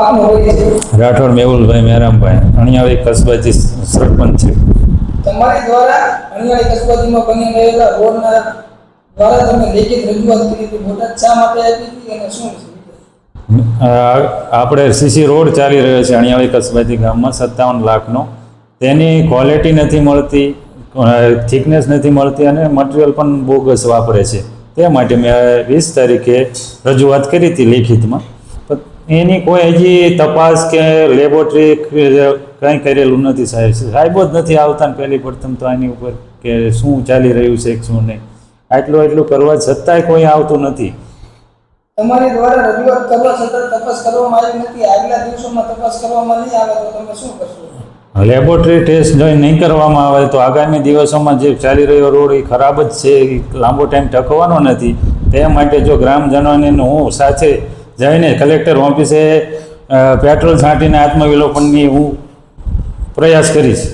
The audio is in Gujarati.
આપનો હોય છે રાઠોડ મેહુલભાઈ મહેરામભાઈ અણિયાળી કસબાજી સરપંચ છે. તમારી દ્વારા અણિયાળી કસબાજીમાં બની રહેલા રોડના દ્વારા તમે લેખિત રજૂઆત કરી હતી. બોટાદ શા માટે આપી હતી અને શું છે? આપણે સીસી રોડ ચાલી રહ્યો છે અણિયાળી કસબાજી ગામમાં સત્તાવન લાખનો. તેની ક્વોલિટી નથી મળતી થિકનેસ નથી મળતી અને મટીરિયલ પણ બોગસ વાપરે છે. તે માટે મેં વીસ તારીખે રજૂઆત કરી હતી લેખિતમાં. એની કોઈ હજી તપાસ કે લેબોરેટરી કંઈ કરેલું નથી સાહેબ. સાહેબ જ નથી આવતા ને પહેલી પ્રથમ તો આની ઉપર કે શું ચાલી રહ્યું છે શું નહીં. આટલું એટલું કરવા છતાંય કોઈ આવતું નથી. તમારી દ્વારા રજૂઆત કરવા છતાં તપાસ કરવામાં આવી નથી. આગલા દિવસોમાં તપાસ કરવામાં નહીં આવે તો તમે શું કરશો? લેબોરેટરી ટેસ્ટ જો નહીં કરવામાં આવે તો આગામી દિવસોમાં જે ચાલી રહ્યો રોડ એ ખરાબ જ છે એ લાંબો ટાઈમ ટકવાનો નથી. તે માટે જો ગ્રામજનોને હું સાથે જઈને કલેક્ટર ઓફિસે પેટ્રોલ છાંટીને આત્મવિલોપનની હું પ્રયાસ કરીશ.